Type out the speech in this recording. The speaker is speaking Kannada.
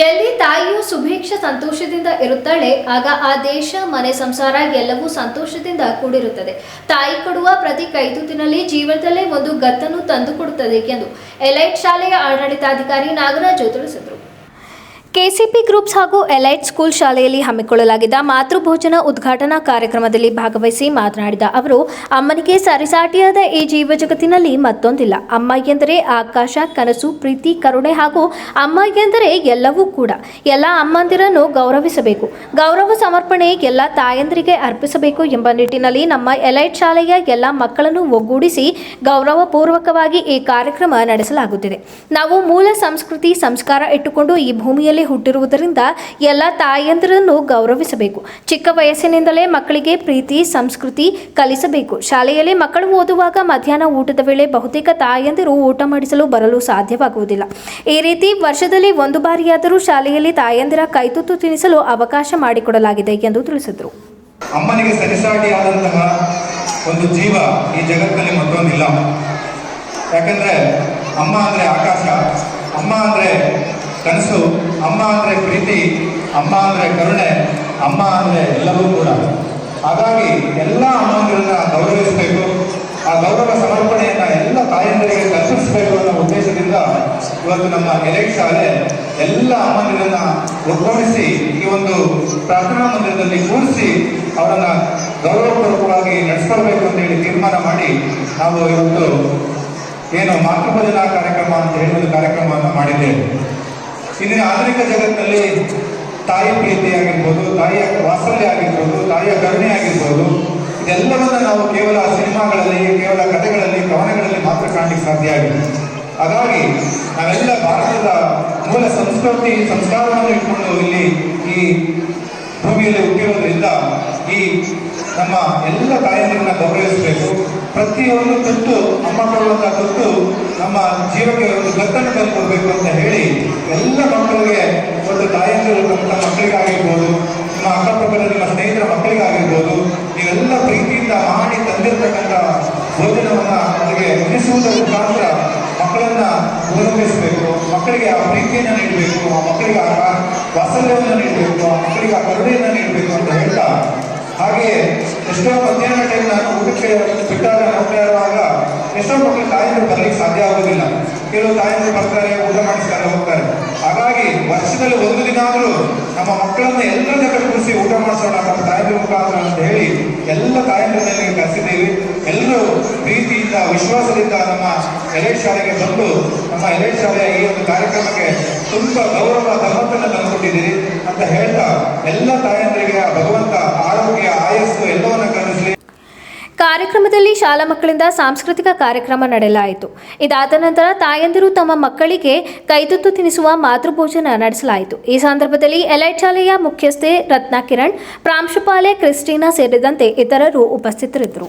ಎಲ್ಲಿ ತಾಯಿಯು ಸುಭಿಕ್ಷ ಸಂತೋಷದಿಂದ ಇರುತ್ತಾಳೆ, ಆಗ ಆ ದೇಶ, ಮನೆ, ಸಂಸಾರ ಎಲ್ಲವೂ ಸಂತೋಷದಿಂದ ಕೂಡಿರುತ್ತದೆ. ತಾಯಿ ಕೊಡುವ ಪ್ರತಿ ಕೈತೂತಿನಲ್ಲಿ ಜೀವನದಲ್ಲೇ ಒಂದು ಗತ್ತನ್ನು ತಂದುಕೊಡುತ್ತದೆ ಎಂದು ಎಲೈಟ್ ಶಾಲೆಯ ಆಡಳಿತಾಧಿಕಾರಿ ನಾಗರಾಜು ತಿಳಿಸಿದರು. ಕೆಸಿಪಿ ಗ್ರೂಪ್ಸ್ ಹಾಗೂ ಎಲೈಟ್ ಸ್ಕೂಲ್ ಶಾಲೆಯಲ್ಲಿ ಹಮ್ಮಿಕೊಳ್ಳಲಾಗಿದ್ದ ಮಾತೃಭೋಜನ ಉದ್ಘಾಟನಾ ಕಾರ್ಯಕ್ರಮದಲ್ಲಿ ಭಾಗವಹಿಸಿ ಮಾತನಾಡಿದ ಅವರು, ಅಮ್ಮನಿಗೆ ಸರಿಸಾಟಿಯಾದ ಈ ಜೀವ ಜಗತ್ತಿನಲ್ಲಿ ಮತ್ತೊಂದಿಲ್ಲ. ಅಮ್ಮ ಎಂದರೆ ಆಕಾಶ, ಕನಸು, ಪ್ರೀತಿ, ಕರುಣೆ ಹಾಗೂ ಅಮ್ಮ ಎಂದರೆ ಎಲ್ಲವೂ ಕೂಡ. ಎಲ್ಲ ಅಮ್ಮಂದಿರನ್ನು ಗೌರವಿಸಬೇಕು. ಗೌರವ ಸಮರ್ಪಣೆ ಎಲ್ಲ ತಾಯಂದಿರಿಗೆ ಅರ್ಪಿಸಬೇಕು ಎಂಬ ನಿಟ್ಟಿನಲ್ಲಿ ನಮ್ಮ ಎಲೈಟ್ ಶಾಲೆಯ ಎಲ್ಲ ಮಕ್ಕಳನ್ನು ಒಗ್ಗೂಡಿಸಿ ಗೌರವಪೂರ್ವಕವಾಗಿ ಈ ಕಾರ್ಯಕ್ರಮ ನಡೆಸಲಾಗುತ್ತಿದೆ. ನಾವು ಮೂಲ ಸಂಸ್ಕೃತಿ, ಸಂಸ್ಕಾರ ಇಟ್ಟುಕೊಂಡು ಈ ಭೂಮಿಯಲ್ಲಿ ಹುಟ್ಟಿರುವುದರಿಂದ ಎಲ್ಲ ತಾಯಂದಿರನ್ನು ಗೌರವಿಸಬೇಕು. ಚಿಕ್ಕ ವಯಸ್ಸಿನಿಂದಲೇ ಮಕ್ಕಳಿಗೆ ಪ್ರೀತಿ, ಸಂಸ್ಕೃತಿ ಕಲಿಸಬೇಕು. ಶಾಲೆಯಲ್ಲಿ ಮಕ್ಕಳು ಓದುವಾಗ ಮಧ್ಯಾಹ್ನ ಊಟದ ವೇಳೆ ಬಹುತೇಕ ತಾಯಂದಿರು ಊಟ ಮಾಡಿಸಲು ಬರಲು ಸಾಧ್ಯವಾಗುವುದಿಲ್ಲ. ಈ ರೀತಿ ವರ್ಷದಲ್ಲಿ ಒಂದು ಬಾರಿಯಾದರೂ ಶಾಲೆಯಲ್ಲಿ ತಾಯಂದಿರ ಕೈತುತ್ತು ತಿನ್ನಿಸಲು ಅವಕಾಶ ಮಾಡಿಕೊಡಲಾಗಿದೆ ಎಂದು ತಿಳಿಸಿದರು. ಅಮ್ಮನಿಗೆ ಸರಿಸಾಟಿಯಾದಂತಹ ಒಂದು ಜೀವ ಈ ಜಗತ್ತಲ್ಲಿ ಮತ್ತೊಂದಿಲ್ಲ. ಯಾಕಂದ್ರೆ ಅಮ್ಮ ಅಂದ್ರೆ ಆಕಾಶ. ಅಮ್ಮ ಅಂದ್ರೆ ಕನಸು ಅಮ್ಮ ಅಂದರೆ ಪ್ರೀತಿ, ಅಮ್ಮ ಅಂದರೆ ಕರುಣೆ, ಅಮ್ಮ ಅಂದರೆ ಎಲ್ಲವೂ ಕೂಡ. ಹಾಗಾಗಿ ಎಲ್ಲ ಅಮ್ಮಂದಿರನ್ನ ಗೌರವಿಸಬೇಕು. ಆ ಗೌರವ ಸಮರ್ಪಣೆಯನ್ನು ಎಲ್ಲ ತಾಯಂದಿರಿಗೆ ಕಲ್ಪಿಸಬೇಕು ಅನ್ನೋ ಉದ್ದೇಶದಿಂದ ಇವತ್ತು ನಮ್ಮ ಎಲೆಟ್ ಶಾಲೆ ಎಲ್ಲ ಅಮ್ಮಂದಿರನ್ನ ಒಗ್ಗೂಡಿಸಿ ಈ ಒಂದು ಪ್ರಾರ್ಥನಾ ಮಂದಿರದಲ್ಲಿ ಕೂರಿಸಿ ಅವರನ್ನ ಗೌರವಪೂರ್ವಕವಾಗಿ ನಡೆಸ್ಕೊಳ್ಬೇಕು ಅಂತ ಹೇಳಿ ತೀರ್ಮಾನ ಮಾಡಿ ನಾವು ಇವತ್ತು ಏನು ಮಾತೃಭಜನಾ ಕಾರ್ಯಕ್ರಮ ಅಂತ ಹೇಳಿ ಒಂದು ಕಾರ್ಯಕ್ರಮವನ್ನು ಮಾಡಿದ್ದೇವೆ. ಇಂದಿನ ಆಧುನಿಕ ಜಗತ್ತಿನಲ್ಲಿ ತಾಯಿ ಪ್ರೀತಿ ಆಗಿರ್ಬೋದು, ತಾಯಿಯ ವಾತ್ಸಲ್ಯ ಆಗಿರ್ಬೋದು, ತಾಯಿಯ ಕರುಣೆ ಆಗಿರ್ಬೋದು, ಇದೆಲ್ಲವನ್ನ ನಾವು ಕೇವಲ ಸಿನಿಮಾಗಳಲ್ಲಿ, ಕೇವಲ ಕಥೆಗಳಲ್ಲಿ ಕವನಗಳಲ್ಲಿ ಮಾತ್ರ ಕಾಣಲಿಕ್ಕೆ ಸಾಧ್ಯ ಆಗಿದೆ. ಹಾಗಾಗಿ ನಾವೆಲ್ಲ ಭಾರತದ ಮೂಲ ಸಂಸ್ಕೃತಿ, ಸಂಸ್ಕಾರವನ್ನು ಇಟ್ಕೊಂಡು ಇಲ್ಲಿ ಈ ಭೂಮಿಯಲ್ಲಿ ಹುಟ್ಟಿರೋದ್ರಿಂದ ಈ ನಮ್ಮ ಎಲ್ಲ ತಾಯಂದಿರನ್ನ ಗೌರವಿಸಬೇಕು. ಪ್ರತಿಯೊಂದು ತುತ್ತು, ಅಮ್ಮ ಕೊಡುವಂತಹ ತುತ್ತು ನಮ್ಮ ಜೀವಕ್ಕೆ ಒಂದು ಗತ್ತನ್ನು ತಂದುಕೊಡ್ಬೇಕು ಅಂತ ಹೇಳಿ ಎಲ್ಲ ಮಕ್ಕಳಿಗೆ ಒಂದು ತಮ್ಮ ಮಕ್ಕಳಿಗಾಗಿರ್ಬೋದು, ನಿಮ್ಮ ಅಕ್ಕಪಕ್ಕದ ನಿಮ್ಮ ಸ್ನೇಹಿತರ ಮಕ್ಕಳಿಗಾಗಿರ್ಬೋದು, ನೀವೆಲ್ಲ ಪ್ರೀತಿಯಿಂದ ಮಾಡಿ ತಂದಿರತಕ್ಕಂಥ ಭೋಜನವನ್ನ ಅವರಿಗೆ ಮುಗಿಸುವುದರ ಮುಖಾಂತರ ಮಕ್ಕಳನ್ನ ಗೌರವಿಸಬೇಕು. ಮಕ್ಕಳಿಗೆ ಆ ಪ್ರೀತಿಯನ್ನು ನೀಡಬೇಕು, ಆ ಮಕ್ಕಳಿಗೆ ಆ ವಾತ್ಸಲ್ಯವನ್ನು ನೀಡಬೇಕು, ಆ ಮಕ್ಕಳಿಗೆ ಆ ಕರುಣೆಯನ್ನು ನೀಡಬೇಕು ಅಂತ ಹೇಳ್ತಾ ಹಾಗೆಯೇ ಎಷ್ಟೋ ಮಧ್ಯಾಹ್ನ ಟೈಮ್ ನಾನು ಊಟಕ್ಕೆ ಬಿಟ್ಟಾಗ ನೋಡ್ತಾ ಇರುವಾಗ ಎಷ್ಟೋ ಮಕ್ಕಳು ತಾಯಂದಿರು ಬರಲಿಕ್ಕೆ ಸಾಧ್ಯ ಆಗೋದಿಲ್ಲ ಕೆಲವು ತಾಯಂದಿರು ಬರ್ತಾರೆ, ಊಟ ಮಾಡಿಸ್ತಾರೆ, ಹೋಗ್ತಾರೆ. ಆದರೂ ನಮ್ಮ ಮಕ್ಕಳನ್ನ ಎಲ್ಲ ಜೊತೆ ಕೂರಿಸಿ ಊಟ ಮಾಡಿಸೋಣ ನಮ್ಮ ತಾಯಿ ಮುಖಾಂತರ ಅಂತ ಹೇಳಿ ಎಲ್ಲ ತಾಯಂದಿರನ್ನ ಕರೆಸಿದ್ದೀವಿ. ಎಲ್ಲರೂ ಪ್ರೀತಿಯಿಂದ, ವಿಶ್ವಾಸದಿಂದ ನಮ್ಮ ಎಲೆ ಶಾಲೆಗೆ ಬಂದು ನಮ್ಮ ಎಲೆ ಶಾಲೆಯ ಈ ಒಂದು ಕಾರ್ಯಕ್ರಮಕ್ಕೆ ತುಂಬಾ ಗೌರವ ಧರ್ಮವನ್ನು ತಂದುಕೊಟ್ಟಿದ್ದೀರಿ ಅಂತ ಹೇಳ್ತಾ ಎಲ್ಲ ತಾಯಂದಿರಿಗೆ ಕಾರ್ಯಕ್ರಮದಲ್ಲಿ ಶಾಲಾ ಮಕ್ಕಳಿಂದ ಸಾಂಸ್ಕೃತಿಕ ಕಾರ್ಯಕ್ರಮ ನಡೆಯಲಾಯಿತು. ಇದಾದ ನಂತರ ತಾಯಂದಿರು ತಮ್ಮ ಮಕ್ಕಳಿಗೆ ಕೈತುತ್ತು ತಿನಿಸುವ ಮಾತೃಭೋಜನ ನಡೆಸಲಾಯಿತು. ಈ ಸಂದರ್ಭದಲ್ಲಿ ಎಲೈಟ್ ಶಾಲೆಯ ಮುಖ್ಯಸ್ಥೆ ರತ್ನಕಿರಣ್, ಪ್ರಾಂಶುಪಾಲೆ ಕ್ರಿಸ್ಟಿನಾ ಸೇರಿದಂತೆ ಇತರರು ಉಪಸ್ಥಿತರಿದ್ದರು.